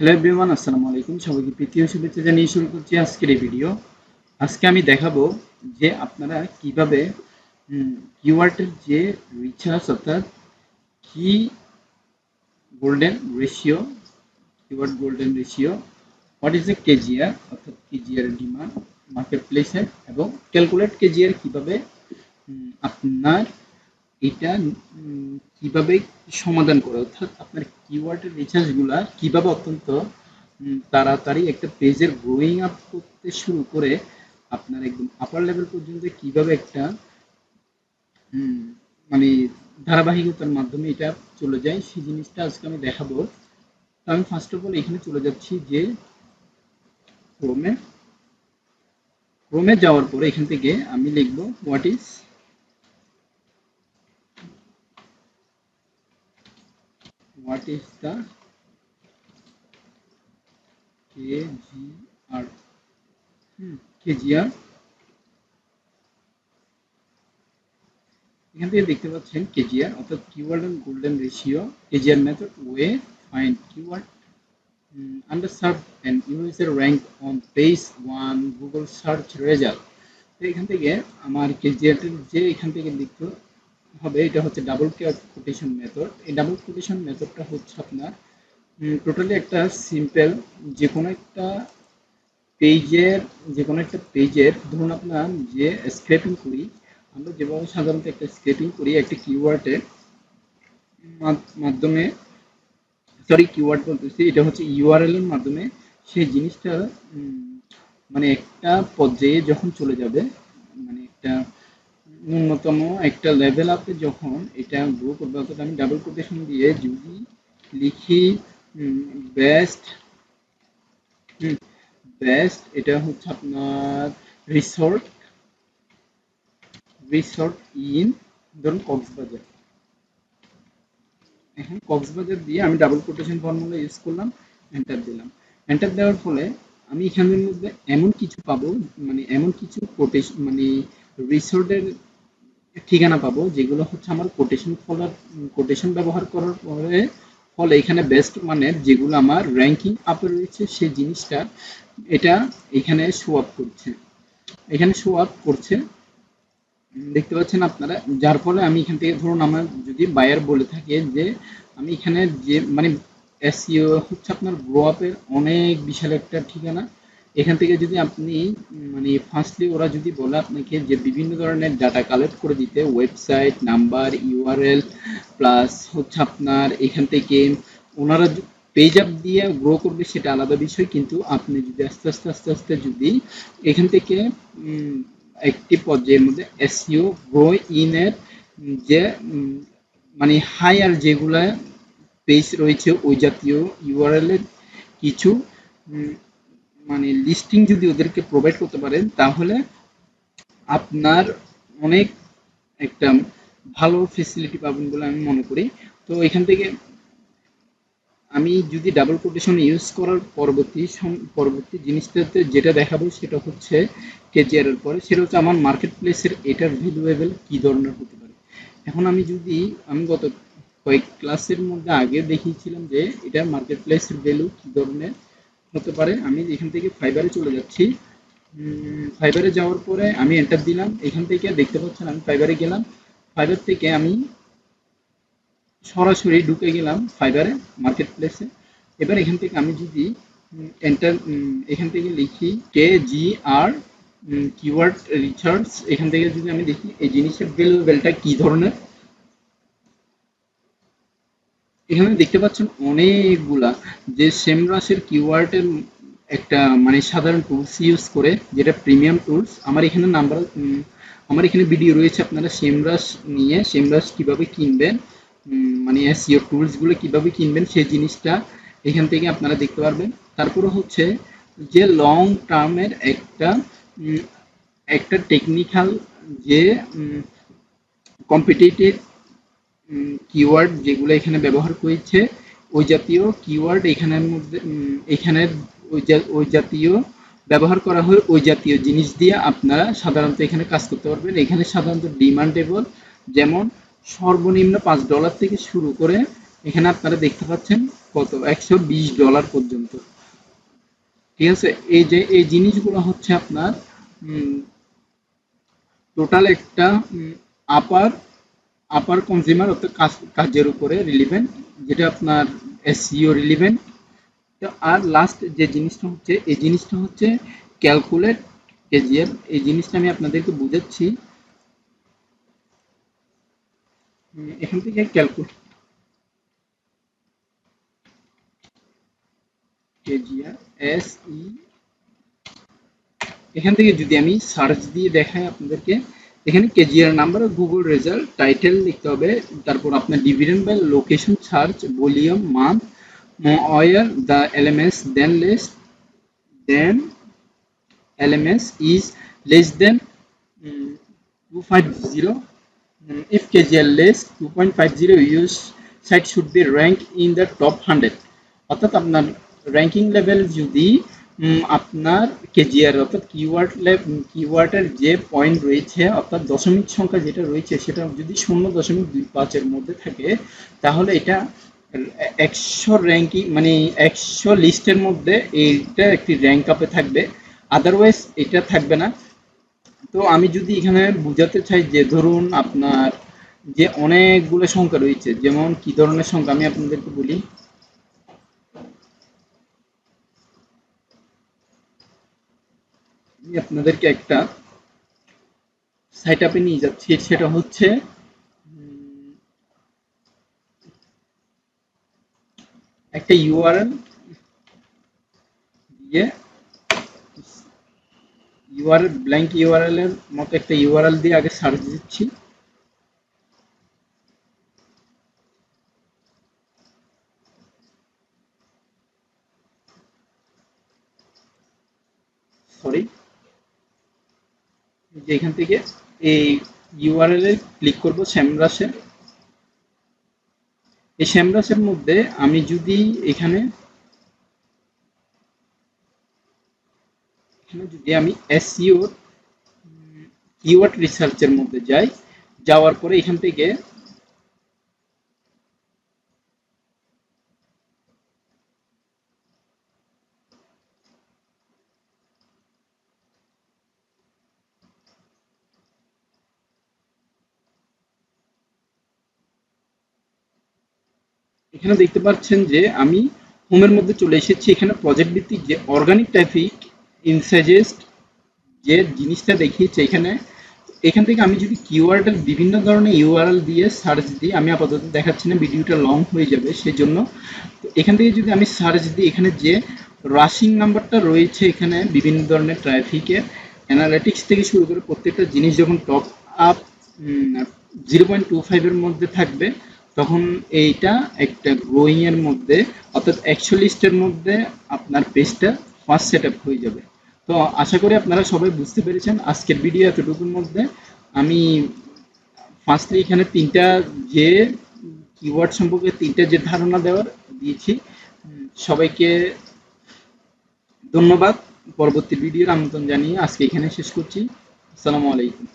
Hello everyone আসসালামু আলাইকুম। সবাইকে প্রীতীয় শুভেচ্ছা জানিয়ে শুরু করছি আজকের এই ভিডিও আজকে আমি দেখাবো যে আপনারা কীভাবে কিওয়ার্ডের যে রিচার্জ অর্থাৎ কি golden ratio keyword golden ratio what is a KGR অর্থাৎ কেজিআর ডিমান্ড মার্কেট প্লেসের এবং ক্যালকুলেট কেজিআর কীভাবে আপনার এটা কীভাবে সমাধান করে? অর্থাৎ আপনার কিওয়ার্ডের রিচার্জগুলা কীভাবে অত্যন্ত তাড়াতাড়ি একটা পেজের গ্রোয়িং আপ করতে শুরু করে আপনার একদম আপার লেভেল পর্যন্ত কীভাবে একটা মানে ধারাবাহিকতার মাধ্যমে এটা চলে যায়, সেই জিনিসটা আজকে আমি দেখাবো। তো আমি ফার্স্ট অফ অল এখানে চলে যাচ্ছি যে ক্রোমে ক্রোমে যাওয়ার পরে এখান থেকে আমি লিখব what is what is the KGR hmm, KGR এখান থেকে দেখতে পাচ্ছেন কেজিআর অর্থাৎ keyword and golden ratio KGR method way find keyword under serve and user rank on page one Google search result তো এখান থেকে আমার কেজিআর যে এখান থেকে লিখতে হবে, এটা হচ্ছে ডাবল কোটেশন মেথড এই ডাবল কোটেশন মেথডটা হচ্ছে আপনার টোটালি একটা সিম্পল যে কোনো একটা পেজের যে কোনো একটা পেজের ধরুন আপনার যে স্ক্রেপিং করি, আমরা যেভাবে সাধারণত একটা স্ক্রেপিং করি, একটা কিওয়ার্ডের মাধ্যমে সরি কিওয়ার্ড বলতেছি, এটা হচ্ছে ইউআরএল এর মাধ্যমে সেই জিনিসটা মানে একটা পর্যায়ে যখন চলে যাবে মানে একটা ন্যূনতম একটা লেভেল আপে যখন এটা গ্রো করবে, অর্থাৎ আমি ডাবল কোটেশন দিয়ে যদি লিখি বেস্ট বেস্ট এটা হচ্ছে আপনার রিসোর্ট রিসোর্ট ইন ধরুন কক্সবাজার। এখন কক্সবাজার দিয়ে আমি ডাবল কোটেশন ফর্মুলা ইউজ করলাম এন্টার দিলাম। এন্টার দেওয়ার ফলে আমি এখানের মধ্যে এমন কিছু পাবো মানে এমন কিছু কোটেশন মানে রিসোর্টের ঠিকানা পাবো, যেগুলো হচ্ছে আমার কোটেশন ফলার কোটেশন ব্যবহার করার পরে, ফলে এখানে বেস্ট মানের যেগুলো আমার র্যাঙ্কিং আপে রয়েছে, সেই জিনিসটা এটা এখানে শো আপ করছে। এখানে শো আপ করছে। দেখতে পাচ্ছেন আপনারা, যার ফলে আমি এখান থেকে ধরুন আমার যদি বায়ার বলে থাকে যে, আমি এখানে যে মানে এসইও হচ্ছে আপনার গ্রো আপের অনেক বিশাল একটা ঠিকানা। এখান থেকে যদি আপনি মানে ফার্স্টলি ওরা যদি বলে আপনাকে যে বিভিন্ন ধরনের ডাটা কালেক্ট করে দিতে ওয়েবসাইট নাম্বার ইউআরএল প্লাস হচ্ছে আপনার এখান থেকে ওনারা পেজ আপ দিয়ে গ্রো করবে সেটা আলাদা বিষয় কিন্তু আপনি যদি আস্তে আস্তে আস্তে আস্তে যদি এখান থেকে একটি পর্যায়ের মধ্যে এসইও গ্রো ইনের যে উম, মানে হায়ার যেগুলা পেজ রয়েছে ওই জাতীয় ইউআরএল এর কিছু মানে লিস্টিং যদি ওদেরকে প্রোভাইড করতে পারেন, তাহলে আপনার অনেক একটা ভালো ফেসিলিটি পাবেন বলে আমি মনে করি। তো এখান থেকে আমি যদি ডাবল কোটেশন ইউজ করার পরবর্তী পরবর্তী জিনিসটাতে যেটা দেখাবো সেটা হচ্ছে কেজিআর এর পরে। সেটা হচ্ছে আমার মার্কেট প্লেসের এটার ভ্যালুয়েবল কি ধরনের হতে পারে। এখন আমি যদি, আমি গত কয়েক ক্লাসের মধ্যে আগে দেখিয়েছিলাম যে এটা মার্কেট প্লেসের ভ্যালু কি ধরনের হতে পারে। আমি এখান থেকে ফাইবারে চলে যাচ্ছি। ফাইবারে যাওয়ার পরে আমি এন্টার দিলাম। এখান থেকে দেখতে পাচ্ছেন আমি ফাইবারে গেলাম। ফাইবার থেকে আমি সরাসরি ঢুকে গেলাম ফাইবারে মার্কেট প্লেসে এবার এখান থেকে আমি যদি এন্টার এখান থেকে লিখি কে জি আর কিওয়ার্ড রিচার্জ এখান থেকে যদি আমি দেখি এই জিনিসের ভ্যালুয়েবলটা কি ধরনের? এখানে দেখতে পাচ্ছেন অনেকগুলা যে সেমরাসের কিওয়ার্ডের একটা মানে সাধারণ টুলস ইউজ করে যেটা প্রিমিয়াম টুলস আমার এখানে নাম্বার আমার এখানে ভিডিও রয়েছে আপনারা সেমরাস নিয়ে সেমরাস কীভাবে কিনবেন মানে এসইও টুলসগুলো কীভাবে কিনবেন সেই জিনিসটা এখান থেকে আপনারা দেখতে পারবেন। তারপরে হচ্ছে যে লং টার্মের একটা একটা টেকনিক্যাল যে কম্পিটিটিভ কিওয়ার্ড যেগুলো এখানে ব্যবহার করেছে, ওই জাতীয় কিওয়ার্ড এখানের মধ্যে ওই ওই জাতীয় ব্যবহার করা হয়, ওই জাতীয় জিনিস দিয়ে আপনারা সাধারণত এখানে কাজ করতে পারবেন। এখানে সাধারণত ডিমান্ডেবল যেমন সর্বনিম্ন পাঁচ ডলার থেকে শুরু করে এখানে আপনারা দেখতে পাচ্ছেন কত, একশো বিশ ডলার পর্যন্ত। ঠিক আছে? এই যে, এই জিনিসগুলো হচ্ছে আপনার টোটাল একটা আপার আপার কনজিউমার অর্থাৎ কাজ- কাজের উপরে রিলিভেন্ট যেটা আপনার এসইও রিলিভেন্ট তো আর লাস্ট যে জিনিসটা হচ্ছে, এই জিনিসটা হচ্ছে ক্যালকুলেট কেজিএফ এই জিনিসটা আমি আপনাদেরকে বুঝাচ্ছি। এখান থেকে ক্যালকুলেট এস ই এখান থেকে যদি আমি সার্চ দিয়ে দেখাই আপনাদেরকে এখানে KGR number Google result title লিখতে হবে তারপর আপনার dividend by location search volume month or the LMS then less then LMS is less than mm, 250. Mm, if KGL less 2.50, your site should be ranked in the top 100. অর্থাৎ আপনার ranking level যদি আপনার KGR অর্থাৎ keyword কিওয়ার্ডের যে point রয়েছে, অর্থাৎ দশমিক সংখ্যা যেটা রয়েছে, সেটা যদি শূন্য দশমিক দুই পাঁচের মধ্যে থাকে, তাহলে এটা একশো র্যাঙ্কিং মানে একশো লিস্টের মধ্যে এইটা একটি র্যাঙ্ক আপে থাকবে। আদারওয়াইজ এটা থাকবে না। তো আমি যদি এখানে বোঝাতে চাই যে ধরুন আপনার যে অনেকগুলো সংখ্যা রয়েছে, যেমন কি ধরনের সংখ্যা, আমি আপনাদেরকে বলি। আমি আপনাদেরকে একটা সাইট আপে নিয়ে যাচ্ছি। সেটা হচ্ছে একটা ইউআরএল দিয়ে ইউআরএল ব্ল্যাঙ্ক ইউআরএল এর মতো একটা ইউআরএল দিয়ে আগে সার্চ দিচ্ছি। সরি যে এখান থেকে এই ইউআরএল এ ক্লিক করব শ্যামরাসে এই শ্যামরাসের মধ্যে আমি যদি এখানে এখানে যদি আমি এসইও কিওয়ার্ড রিসার্চের মধ্যে যাই, যাওয়ার পরে এখান থেকে এখানে দেখতে পাচ্ছেন যে আমি হোমের মধ্যে চলে এসেছি। এখানে প্রজেক্ট ভিত্তিক যে অর্গানিক ট্রাফিক ইনসাজেস্ট যে জিনিসটা দেখিয়েছে এখানে, এখান থেকে আমি যদি কিওয়ার্ডের বিভিন্ন ধরনের ইউআরএল দিয়ে সার্চ দিই আমি আপাতত দেখাচ্ছি না, ভিডিওটা লং হয়ে যাবে সেজন্য। তো এখান থেকে যদি আমি সার্চ দিই, এখানে যে রাশিং নাম্বারটা রয়েছে এখানে বিভিন্ন ধরনের ট্রাফিকের অ্যানালিটিক্স থেকে শুরু করে প্রত্যেকটা জিনিস যখন top up zero point two ফাইভের মধ্যে থাকবে তখন এইটা একটা গ্রোয়িং এর মধ্যে, অর্থাৎ একশো লিস্টের মধ্যে আপনার পেজটা ফার্স্ট সেট হয়ে যাবে। তো আশা করি আপনারা সবাই বুঝতে পেরেছেন আজকের ভিডিও এতটুকুর মধ্যে। আমি ফার্স্টলি এখানে তিনটা যে কিওয়ার্ড সম্পর্কে তিনটা যে ধারণা দেওয়ার দিয়েছি। সবাইকে ধন্যবাদ। পরবর্তী ভিডিওর আমন্ত্রণ জানিয়ে আজকে এখানে শেষ করছি। আসসালামু আলাইকুম।